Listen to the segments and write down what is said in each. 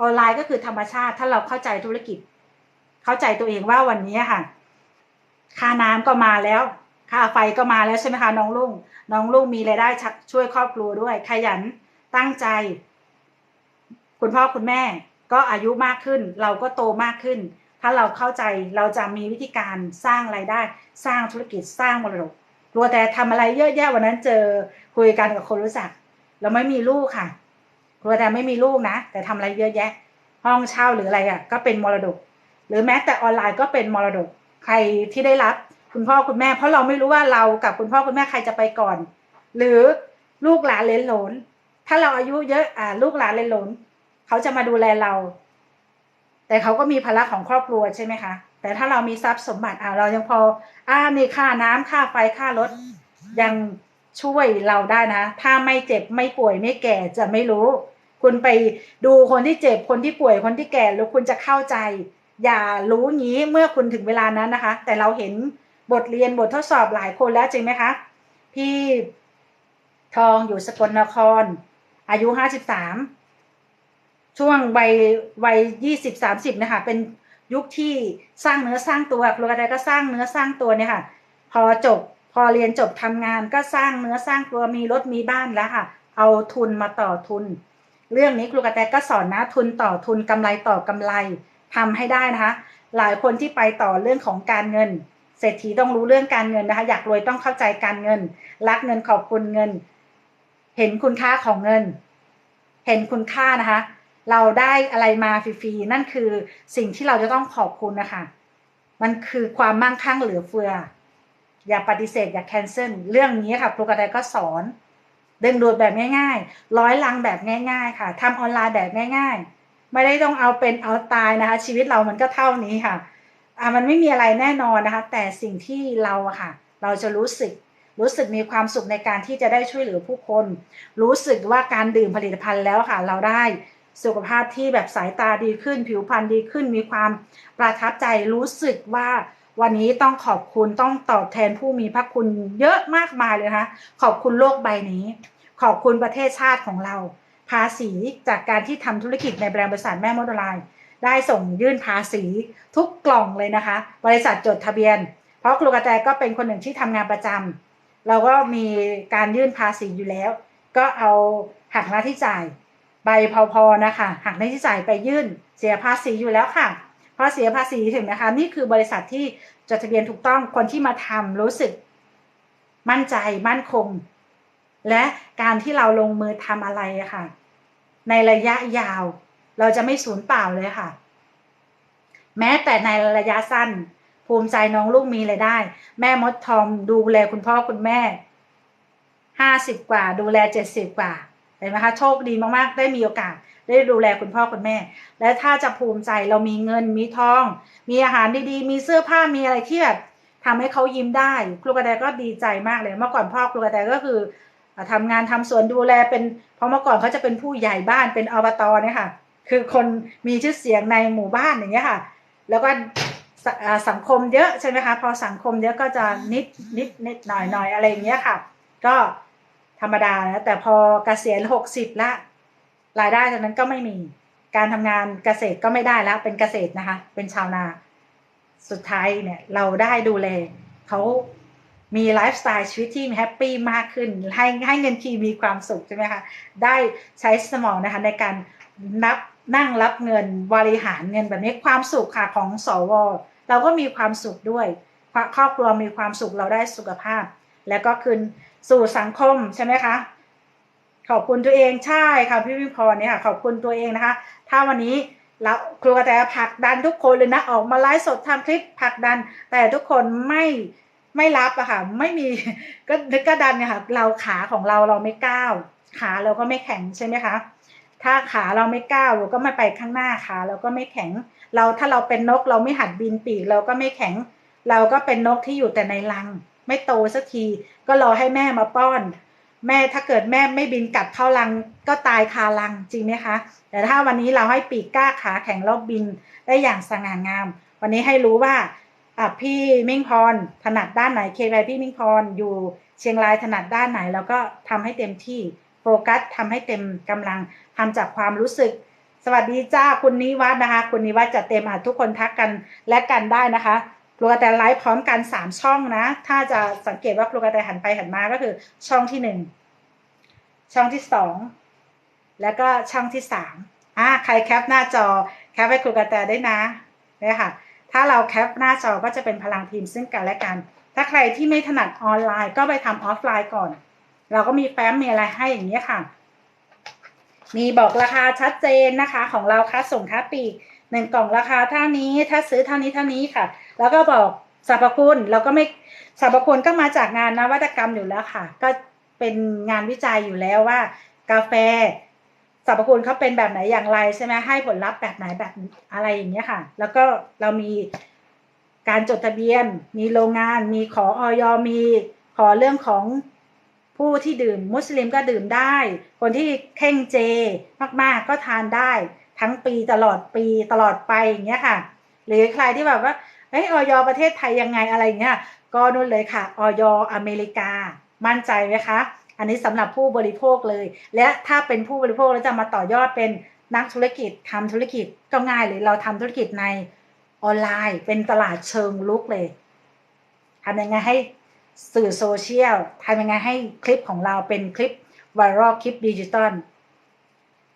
ออนไลน์ก็คือธรรมชาติ ถ้าเราเข้าใจธุรกิจ เข้าใจตัวเองว่าวันนี้ค่ะ ค่าน้ำก็มาแล้ว ค่าไฟก็มาแล้วใช่ไหมคะน้องลุงน้องลุงมีรายได้ช่วยครอบครัวด้วย ขยันตั้งใจ คุณพ่อคุณแม่ก็อายุมากขึ้น เราก็โตมากขึ้น ถ้าเราเข้าใจเราจะมีวิธีการสร้างไรายได้ สร้างธุรกิจสร้างมรดกกลัวแต่ทำอะไรเยอะแยะวันนั้นเจอคุยกันกับคนรู้จัก เราไม่มีลูกค่ะ กลัวแต่ไม่มีลูกนะ แต่ทำอะไรเยอะแยะ ห้องเช่าหรืออะไรอะ่ะก็เป็นมรดก หรือแม้แต่ออนไลน์ก็เป็นมรดก ใครที่ได้รับคุณพ่อคุณแม่ เพราะเราไม่รู้ว่าเรากับคุณพ่อคุณแม่ใครจะไปก่อน หรือลูกหลานเลนหลน ถ้าเราอายุเยอะอ่าลูกหลานเลนหลนเขาจะมาดูแลเรา แต่เขาก็มีภาระของครอบครัวใช่ไหมคะแต่ถ้าเรามีทรัพย์สมบัติอ่าเรายังพออ่ามีค่าน้ำค่าไฟค่ารถยัง ช่วยเราได้นะ ถ้าไม่เจ็บไม่ป่วยไม่แก่จะไม่รู้ คุณไปดูคนที่เจ็บคนที่ป่วยคนที่แก่แล้วคุณจะเข้าใจ อย่ารู้งี้เมื่อคุณถึงเวลานั้นนะคะ แต่เราเห็นบทเรียนบททดสอบหลายคนแล้วจริงไหมคะ พี่ทองอยู่สกลนคร อายุห้าสิบสามช่วงวัยวัยยี่สิบสามสิบนะคะเป็นยุคที่สร้างเนื้อสร้างตัวครูกระไดก็สร้างเนื้อสร้างตัวเนี่ยค่ะ พอจบ พอเรียนจบทำงานก็สร้างเนื้อสร้างตัวมีรถมีบ้านแล้วค่ะ เอาทุนมาต่อทุน เรื่องนี้ครูกระแตก็สอนนะทุนต่อทุนกำไรต่อกำไรทำให้ได้นะคะ หลายคนที่ไปต่อเรื่องของการเงิน เศรษฐีต้องรู้เรื่องการเงินนะคะ อยากรวยต้องเข้าใจการเงิน รักเงินขอบคุณเงิน เห็นคุณค่าของเงิน เห็นคุณค่านะคะ เราได้อะไรมาฟรีๆนั่นคือสิ่งที่เราจะต้องขอบคุณนะคะ มันคือความมั่งคั่งเหลือเฟือ อย่าปฏิเสธอย่าแคนเซิลเรื่องนี้ค่ะครูกระไดก็สอนดึงดูดแบบง่ายๆ ร้อยลังแบบง่าย ๆ ค่ะทำออนไลน์แบบง่าย ๆ ไม่ได้ต้องเอาเป็นเอาตายนะคะ ชีวิตเรามันก็เท่านี้ค่ะอ่ามันไม่มีอะไรแน่นอนนะคะ แต่สิ่งที่เราอะค่ะ เราจะรู้สึกรู้สึกมีความสุขในการที่จะได้ช่วยเหลือผู้คน รู้สึกว่าการดื่มผลิตภัณฑ์แล้วค่ะ เราได้สุขภาพที่แบบสายตาดีขึ้น ผิวพรรณดีขึ้น มีความประทับใจรู้สึกว่า วันนี้ต้องขอบคุณต้องตอบแทนผู้มีพระคุณเยอะมากมายเลยนะคะขอบคุณโลกใบนี้ ขอบคุณประเทศชาติของเรา ภาษีจากการที่ทำธุรกิจในแบรนด์บริษัทแม่มดลายได้ส่งยื่นภาษีทุกกล่องเลยนะคะ บริษัทจดทะเบียน เพราะครูกระแตก็เป็นคนหนึ่งที่ทำงานประจำเราก็มีการยื่นภาษีอยู่แล้ว ก็เอาหักหน้าที่จ่าย ใบพอๆนะคะหักหน้าที่จ่ายไปยื่นเสียภาษีอยู่แล้วค่ะ พอเสียภาษีถึงนะคะนี่คือบริษัทที่จดทะเบียนถูกต้องคนที่มาทำรู้สึกมั่นใจมั่นคง และการที่เราลงมือทำอะไระค่ะ ในระยะยาว เราจะไม่สูญเปล่าเลยค่ะ แม้แต่ในระยะสั้น ภูมิใจน้องลูกมีเลยได้ แม่มดทอมดูแลคุณพ่อคุณแม่ห้าสิบกว่า ดูแลเจ็ดสิบกว่า เห็นไหมคะโชคดีมากๆ ได้มีโอกาส ได้ดูแลคุณพ่อคุณแม่ และถ้าจะภูมิใจเรามีเงินมีทอง มีอาหารดีๆ มีเสื้อผ้ามีอะไรที่แบบทำให้เขายิ้มได้ ครูกระแตก็ดีใจมากเลยเมื่อก่อนพ่อครูกระแตก็คือทำงานทำสวนดูแลเป็นเพราะเมื่อก่อนเขาจะเป็นผู้ใหญ่บ้านเป็นอบตเนี่ยค่ะ คือคนมีชื่อเสียงในหมู่บ้านอย่างเงี้ยค่ะ แล้วก็สังคมเยอะใช่ไหมคะ พอสังคมเยอะก็จะนิดนิดนิดหน่อยหน่อยอะไรอย่างเงี้ยค่ะ ก็ ธรรมดานะแต่พอเกษียณหกสิบละรายได้จากนั้นก็ไม่มี การทำงานเกษตรก็ไม่ได้แล้ว เป็นเกษตรนะคะ เป็นชาวนา สุดท้ายเนี่ยเราได้ดูแลเขามีไลฟ์สไตล์ชีวิตที่แฮปปี้มากขึ้น ให้ให้เงินทีมีความสุขใช่ไหมคะได้ใช้สมองนะคะในการนับนั่งรับเงินบริหารเงินแบบนี้ความสุขค่ะของสวเราก็มีความสุขด้วยครอบครัวมีความสุขเราได้สุขภาพ แล้วก็คืนสู่สังคมใช่ไหมคะขอบคุณตัวเองใช่ค่ะพี่วิพรเนี่ยค่ะขอบคุณตัวเองนะคะ ถ้าวันนี้เราครูกระแตผลักดันทุกคนเลยนะออกมาไลฟ์สดทำคลิปผลักดัน แต่ทุกคนไม่ไม่รับอะค่ะไม่มีก็นึกก็ดันเนี่ยค่ะเราขาของเราเราไม่ก้าวขาเราก็ไม่แข็งใช่ไหมคะถ้าขาเราไม่ก้าวเราก็ไม่ไปข้างหน้าขาเราก็ไม่แข็ง เราถ้าเราเป็นนกเราไม่หัดบินปีกเราก็ไม่แข็ง เราก็เป็นนกที่อยู่แต่ในรัง ไม่โตสักที ก็รอให้แม่มาป้อน แม่ถ้าเกิดแม่ไม่บินกลับเข้ารังก็ตายคารังจริงไหมคะ แต่ถ้าวันนี้เราให้ปีกกล้าขาแข็งแล้วบินได้อย่างสง่างาม วันนี้ให้รู้ว่าพี่มิ่งพรถนัดด้านไหนเคไปพี่มิ่งพรอยู่เชียงรายถนัดด้านไหน แล้วก็ทำให้เต็มที่โฟกัสทำให้เต็มกำลังทำจากความรู้สึก สวัสดีจ้าคุณนิวัฒนะคะ คุณนิวัฒน์จะเต็มอะทุกคนทักกันและกันได้นะคะ ครูกระแตไลฟ์พร้อมกันสามช่องนะ ถ้าจะสังเกตว่าครูกระแตหันไปหันมาก็คือ ช่องที่หนึ่งช่องที่สองแล้วก็ช่องที่สามอ่าใครแคปหน้าจอแคปให้ครูกระแตได้นะเนี่ยค่ะ ถ้าเราแคปหน้าจอก็จะเป็นพลังทีมซึ่งกันและกัน ถ้าใครที่ไม่ถนัดออนไลน์ก็ไปทำออฟไลน์ก่อน เราก็มีแฟ้มมีอะไรให้อย่างนี้ยค่ะ มีบอกราคาชัดเจนนะคะ ของเราค่าส่งค่าปีก หนึ่งกล่องราคาเท่านี้ถ้าซื้อเท่านี้เท่านี้ค่ะ แล้วก็บอกสรรพคุณเราก็ไม่สรรพคุณก็มาจากงานนวัตกรรมอยู่แล้วค่ะ ก็เป็นงานวิจัยอยู่แล้วว่า กาแฟสรรพคุณเขาเป็นแบบไหนอย่างไรใช่ไหมให้ผลลัพธ์แบบไหนแบบอะไรอย่างเงี้ยค่ะ แล้วก็เรามีการจดทะเบียน มีโรงงาน มีขอออยมีขอเรื่องของผู้ที่ดื่ม มุสลิมก็ดื่มได้ คนที่เข่งเจมากๆก็ทานได้ ทั้งปีตลอดปีตลอดไปอย่างเงี้ยค่ะ หรือใครที่แบบว่าเฮ้ยออยประเทศไทยยังไงอะไรเงี้ยก็นู่นเลยค่ะออยอเมริกา มั่นใจไหมคะ อันนี้สำหรับผู้บริโภคเลย และถ้าเป็นผู้บริโภคแล้วจะมาต่อยอดเป็นนักธุรกิจทำธุรกิจก็ง่ายเลยเราทำธุรกิจในออนไลน์ เป็นตลาดเชิงลุกเลยทำยังไงให้สื่อโซเชียลทำยังไงให้คลิปของเราเป็นคลิปไวรัลคลิปดิจิตอล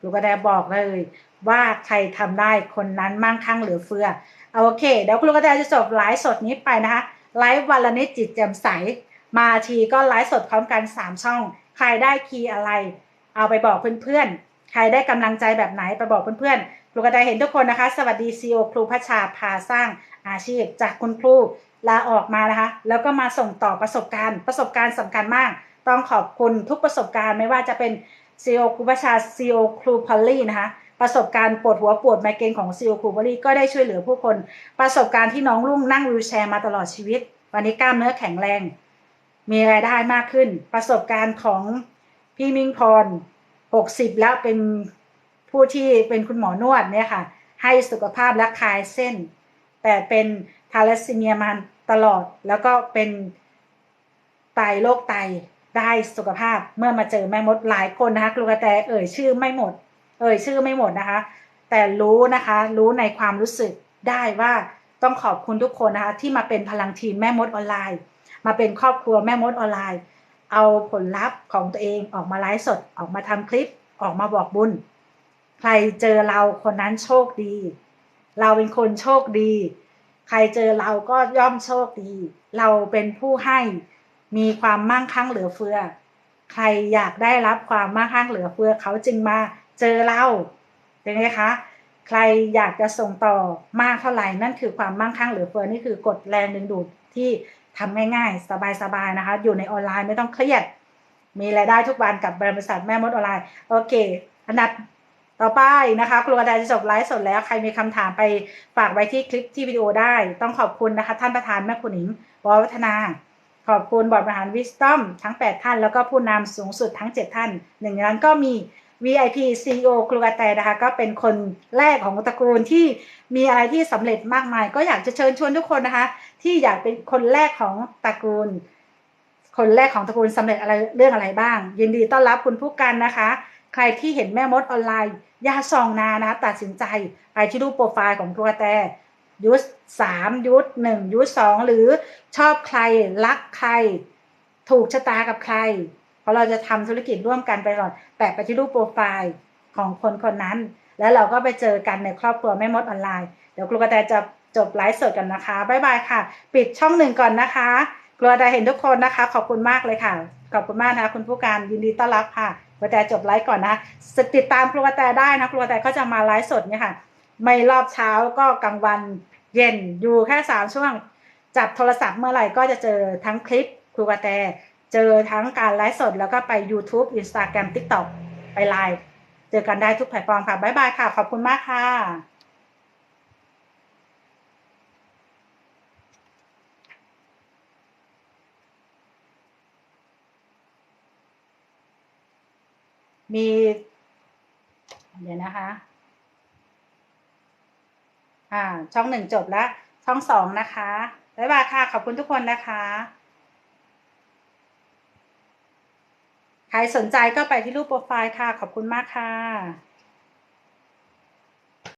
ลูกกระแดบอกเลย ว่าใครทำได้คนนั้นมั่งคั่งเหลือเฟือเอาโอเค เดี๋ยวคุณลูกกระแดจะจบไลฟ์สดนี้ไปนะคะไลฟ์วันละนิดจิตแจ่มใส มาทีก็ไลฟ์สดพร้อมกัน 3 ช่อง ใครได้คีย์อะไร เอาไปบอกเพื่อนๆ ใครได้กำลังใจแบบไหนไปบอกเพื่อนๆครูกระแดเห็นทุกคนนะคะ สวัสดีซีโอครูพัชชาพาสร้างอาชีพ จากคุณครูลาออกมานะคะ แล้วก็มาส่งต่อประสบการณ์ ประสบการณ์สำคัญมาก ต้องขอบคุณทุกประสบการณ์ไม่ว่าจะเป็นซีโอครูพัชชาซีโอครูพอลลี่นะคะ ประสบการณ์ปวดหัวปวดไมเกรนของซีโอคูบอรี่ก็ได้ช่วยเหลือผู้คน ประสบการณ์ที่น้องรุ่งนั่งวิวแชร์มาตลอดชีวิต วันนี้กล้ามเนื้อแข็งแรง มีรายได้มากขึ้น ประสบการณ์ของพี่มิงพรหกสิบแล้วเป็นผู้ที่เป็นคุณหมอนวดเนี่ยค่ะ ให้สุขภาพและคลายเส้น แต่เป็นทาลัสซีเมียมันตลอดแล้วก็เป็นไตโรคไตได้สุขภาพเมื่อมาเจอแม่มดหลายคนนะคะกลูกระแตเอ่ยชื่อไม่หมด เอ่ยชื่อไม่หมดนะคะ แต่รู้นะคะ รู้ในความรู้สึกได้ว่าต้องขอบคุณทุกคนนะคะ ที่มาเป็นพลังทีมแม่มดออนไลน์ มาเป็นครอบครัวแม่มดออนไลน์ เอาผลลัพธ์ของตัวเองออกมาไลฟ์สดออกมาทำคลิปออกมาบอกบุญ ใครเจอเราคนนั้นโชคดี เราเป็นคนโชคดี ใครเจอเราก็ย่อมโชคดี เราเป็นผู้ให้มีความมั่งคั่งเหลือเฟือ ใครอยากได้รับความมั่งคั่งเหลือเฟือเขาจึงมา เจอเราเป็นไงคะใครอยากจะส่งต่อมากเท่าไหร่นั่นคือความมั่งคั่งหรือเฟือนี่คือกดแรงดึงดูดที่ทำง่ายๆ สบายๆนะคะ อยู่ในออนไลน์ไม่ต้องเครียด มีรายได้ทุกวันกับบริษัทแม่มดออนไลน์ โอเค อันดับต่อไปนะคะ ครูกระดาจะจบไลฟ์สดแล้ว ใครมีคำถามไปฝากไว้ที่คลิปที่วิดีโอได้ ต้องขอบคุณนะคะ ท่านประธานแม่คุณหญิงววัฒนา ขอบคุณบอร์ดบริหารวิสตอมทั้ง 8 ท่าน แล้วก็ผู้นำสูงสุดทั้ง 7 ท่าน หนึ่งในนั้นก็มี VIP CEO ครูกระแตนะคะ ก็เป็นคนแรกของตระกูลที่มีอะไรที่สำเร็จมากมาย ก็อยากจะเชิญชวนทุกคนนะคะ ที่อยากเป็นคนแรกของตระกูล คนแรกของตระกูลสำเร็จอะไรเรื่องอะไรบ้าง ยินดีต้อนรับคุณผู้กันนะคะ ใครที่เห็นแม่มดออนไลน์ยาซองนานะคะตัดสินใจไปที่รูปโปรไฟล์ของครูกระแตยุทธสามยุทธหนึ่งยุทธสองหรือชอบใครรักใคร ถูกชะตากับใคร เพราะเราจะทำธุรกิจร่วมกันไปก่อนแปะไปที่รูปโปรไฟล์ของคนคนนั้น แล้วเราก็ไปเจอกันในครอบครัวแม่มดออนไลน์ เดี๋ยวครูกระแตจะจบไลฟ์สดกันนะคะบ๊ายบายค่ะ ปิดช่องหนึ่งก่อนนะคะครูกระแตเห็นทุกคนนะคะ ขอบคุณมากเลยค่ะ ขอบคุณมากนะคะคุณผู้การยินดีต้อนรับค่ะครูกระแตจบไลฟ์ก่อนนะติดตามครูกระแตได้นะครูกระแตก็จะมาไลฟ์สดเนี่ยค่ะ ไม่รอบเช้าก็กลางวันเย็นอยู่แค่สามช่วงจับโทรศัพท์เมื่อไหร่ก็จะเจอทั้งคลิปครูกระแต เจอทั้งการไลฟ์สดแล้วก็ไป YouTube Instagram TikTok ไปไลฟ์เจอกันได้ทุกแพลตฟอร์มค่ะ บ๊ายบายค่ะ ขอบคุณมากค่ะมี เดี๋ยวนะคะ อ่า ช่องหนึ่งจบแล้ว ช่องสองนะคะ บ๊ายบายค่ะ ขอบคุณทุกคนนะคะ ใครสนใจก็ไปที่รูปโปรไฟล์ค่ะ ขอบคุณมากค่ะ